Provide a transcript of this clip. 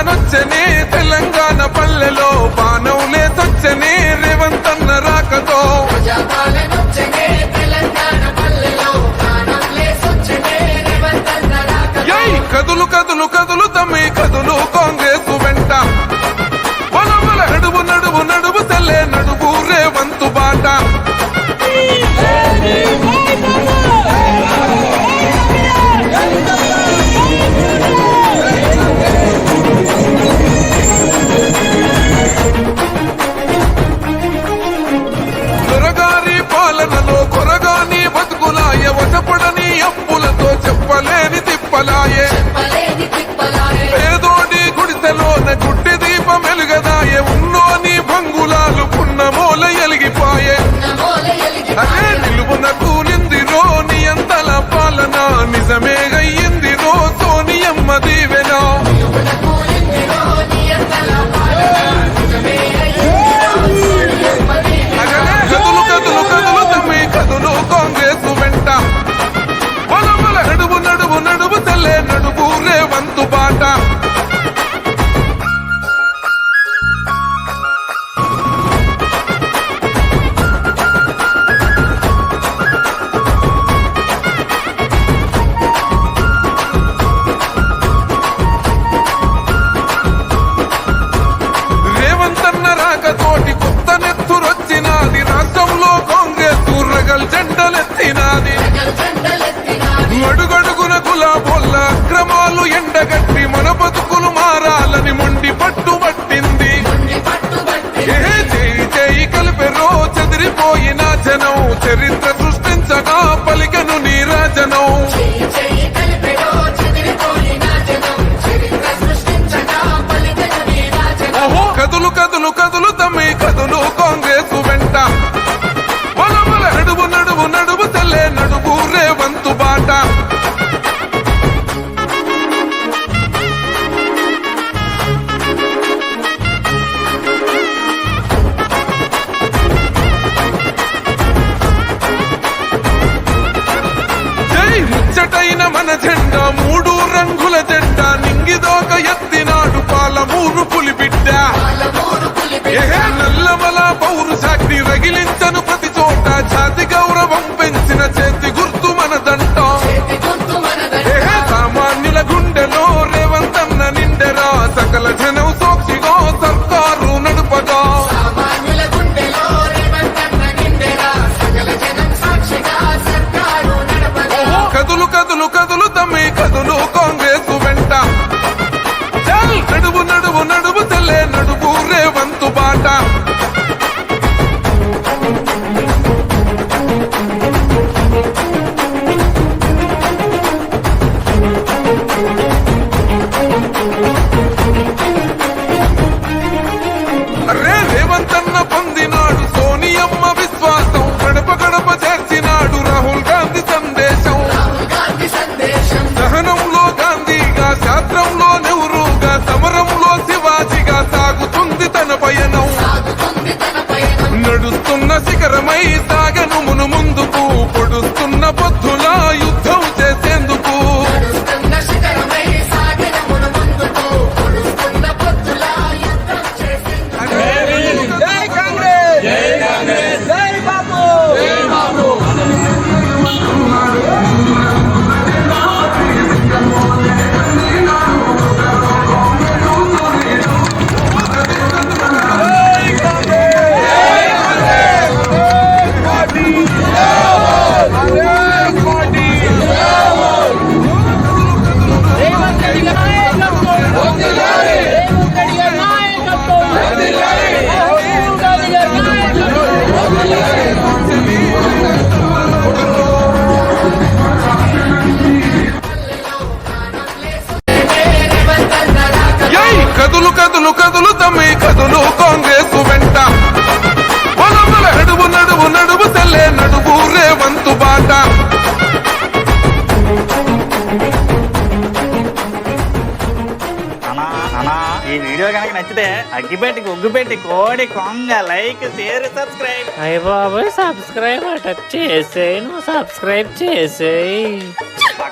తెలంగాణ తెలంగాణ పల్లెలో పానం don't look మన జెండా మూడు రంగుల జెండా నింగిదోక ఎత్తినాడు పాలమూరు పులి బిడ్డ. నల్లమల పౌరుసాగ్ని రగిలించను ప్రతి చోట జాతి గౌరవం పెంచిన చేతి గుర్తు మన మనదంట సామాన్యుల గుండెలో రేవంతన్న నిండెరా సకల జనం కదులు కదులు తమ్మి కదులు కాంగ్రెస్ వెంట. నడువు నడువు నడువు తెల్లే నడువు రేవంతు బాట. ఈ వీడియో కనుక నచ్చితే అగ్గిపెట్టి ఒగ్గుపెట్టి కోడి కొంగ లైక్ షేర్ సబ్స్క్రైబ్. అయ్య బాబోయ్ సబ్స్క్రైబ్ అట. చేసేయ్ నువ్వు సబ్స్క్రైబ్ చేసేయ్.